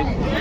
দিন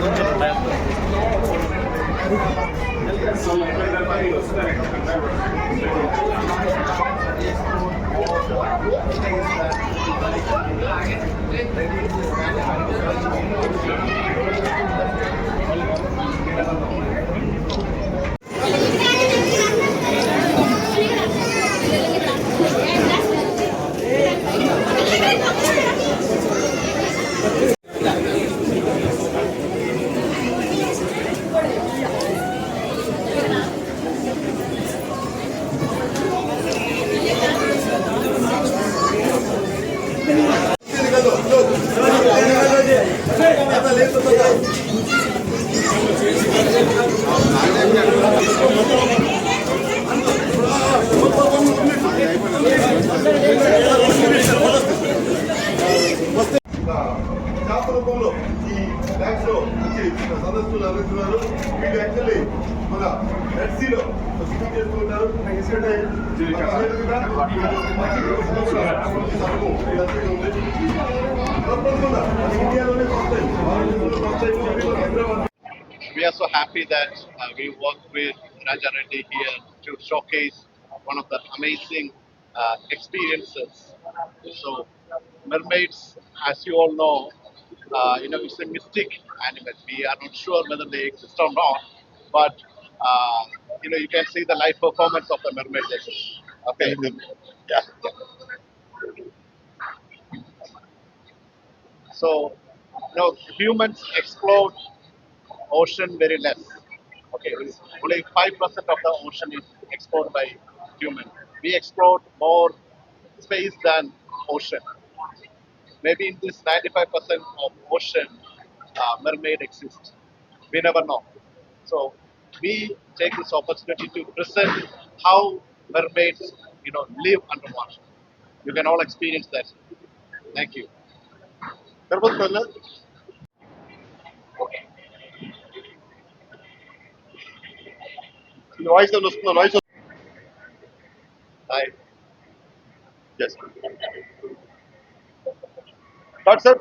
కొంచెం first time భారతదేశంలో first time Hyderabad we are so happy that uh, we work with Raja Reddy here to showcase one of the amazing uh, experiences. So, mermaids, as you all know, uh, you know, it's a mystic animal. We are not sure whether they exist or not, but uh, you know, you can see the live performance of the mermaid. Okay, yeah. So, you know, humans explore ocean very less. Okay, it's only five percent of the ocean is explored by humans. We explore more space than ocean. Maybe in this 95% of ocean, uh, mermaid exists. We never know. So we take this opportunity to present how mermaids, you know, live underwater. You can all experience that. Thank you. Okay. Noise. Doctor sir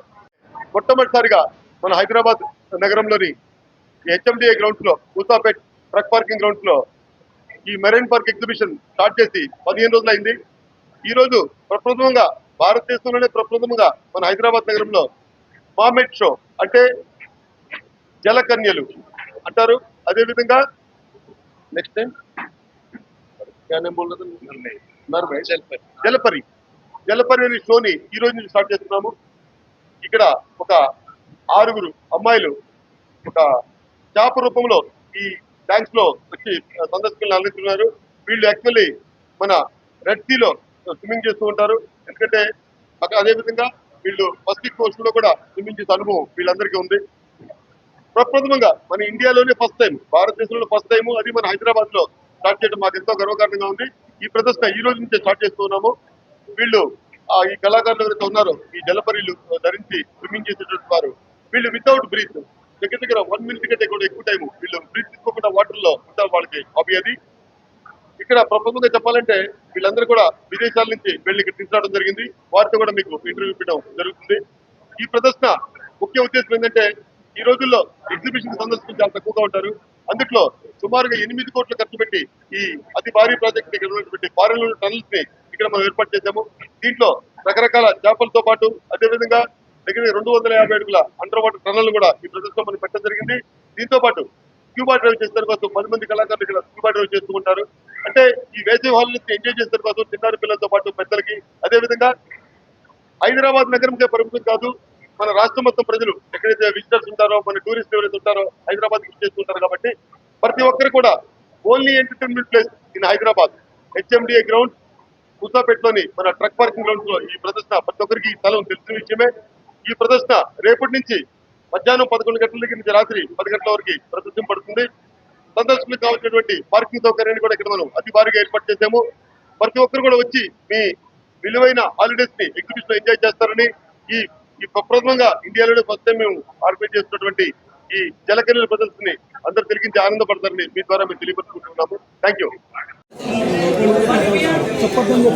మొట్టమొదటిసారిగా మన హైదరాబాద్ నగరంలోని HMDA గ్రౌండ్స్లో ఉత్తాపేట్ truck parking గ్రౌండ్స్లో ఈ marine park exhibition start చేసి పదిహేను రోజులైంది ఈరోజు ప్రప్రథమంగా భారతదేశంలోనే ప్రప్రథమంగా మన హైదరాబాద్ నగరంలో మామెట్ షో అంటే జలకన్యలు అంటారు. అదేవిధంగా నెక్స్ట్ టైం జలపరి. జలపరి జలపరి అనే షోని ఈ రోజు నుంచి స్టార్ట్ చేస్తున్నాము. ఇక్కడ ఒక ఆరుగురు అమ్మాయిలు ఒక చేప రూపంలో ఈ ట్యాంక్స్లో వచ్చి సందర్శకులను అందిస్తున్నారు వీళ్ళు యాక్చువల్లీ మన రెడ్ సీలో స్విమ్మింగ్ చేస్తూ ఉంటారు. ఎందుకంటే అక్కడ అదే విధంగా వీళ్ళు పసిఫిక్ కోస్ట్లో కూడా స్విమ్మింగ్ చేసే అనుభవం వీళ్ళందరికీ ఉంది. ప్రప్రథమంగా మన ఇండియాలోనే ఫస్ట్ టైం భారతదేశంలో ఫస్ట్ టైం అది మన హైదరాబాద్లో స్టార్ట్ చేయడం మాకు ఎంతో గర్వకారణంగా ఉంది. ఈ ప్రదర్శన ఈ రోజు నుంచే స్టార్ట్ చేస్తున్నాము వీళ్ళు ఈ కళాకారులు ఎవరైతే ఉన్నారో ఈ జలపరీలు ధరించి స్విమ్మింగ్ చేసేటువంటి వారు వీళ్ళు వితౌట్ బ్రీత్ దగ్గర దగ్గర వన్ మినిట్ కంటే కూడా ఎక్కువ టైం వీళ్ళు బ్రీత్ తీసుకోకుండా వాటర్లో ఉంటారు వాళ్ళకి హాబీ అది. ఇక్కడ ప్రపంచంగా చెప్పాలంటే వీళ్ళందరూ కూడా విదేశాల నుంచి వెళ్ళి ఇక్కడ తీసుకురావడం జరిగింది. వారితో కూడా మీకు ఇంటర్వ్యూ ఇవ్వడం జరుగుతుంది. ఈ ప్రదర్శన ముఖ్య ఉద్దేశం ఏంటంటే ఈ రోజుల్లో ఎగ్జిబిషన్ సందర్శకులు చాలా తక్కువగా ఉంటారు. అందుట్లో సుమారుగా ఎనిమిది కోట్లు ఖర్చు పెట్టి ఈ అతి భారీ ప్రాజెక్ట్ ఇక్కడ ఉన్నటువంటి ఫారెన్ టనల్స్ని ఇక్కడ మనం ఏర్పాటు చేశాము. దీంట్లో రకరకాల చేపలతో పాటు అదేవిధంగా దగ్గర రెండు వందల యాభై అడుగుల అండర్ వాటర్ టనల్ కూడా ఈ ప్రదర్శనలో మనం పెట్టడం జరిగింది. దీంతో పాటు క్యూబా డ్రైవ్ చేసే కోసం పది మంది కళాకారులు ఇక్కడ క్యూబా డ్రైవ్ చేస్తూ ఉంటారు. అంటే ఈ వేసవి హాల్ నుంచి ఎంజాయ్ చేసిన కోసం చిన్నారి పిల్లలతో పాటు పెద్దలకి అదేవిధంగా హైదరాబాద్ నగరంకే పరిమితం కాదు మన రాష్ట్రం మొత్తం ప్రజలు ఎక్కడైతే విజిటర్స్ ఉంటారో మన టూరిస్ట్ ఎవరైతే ఉంటారో హైదరాబాద్ విజిట్ చేస్తుంటారు కాబట్టి ప్రతి ఒక్కరు కూడా only entertainment place in Hyderabad. HMDA ground ముసాపేట్లోని మన ట్రక్ పార్కింగ్ గ్రౌండ్స్లో ఈ ప్రదర్శన ప్రతి ఒక్కరికి స్థలం తెలిసిన విషయమే. ఈ ప్రదర్శన రేపటి నుంచి మధ్యాహ్నం పదకొండు గంటల దగ్గర నుంచి రాత్రి పది గంటల వరకు ప్రదర్శింపబడుతుంది సందర్శకులకు కావాల్సినటువంటి పార్కింగ్ సౌకర్యాన్ని కూడా ఇక్కడ మనం అతి భారీగా ఏర్పాటు చేశాము. ప్రతి ఒక్కరు కూడా వచ్చి మీ విలువైన హాలిడేస్ని ఎగ్జిబిషన్ ఎంజాయ్ చేస్తారని ఈ ఈ ప్రప్రథమంగా ఇండియాలోనే ఫస్ట్ టైం మేము ఆర్గనైజ్ చేస్తున్నటువంటి ఈ జలకరీల ప్రదర్శనని అందరు తిరిగించి ఆనందపడతారని మీ ద్వారా మేము తెలియపరుచుకుంటున్నాము. థ్యాంక్ చెప్పకుండా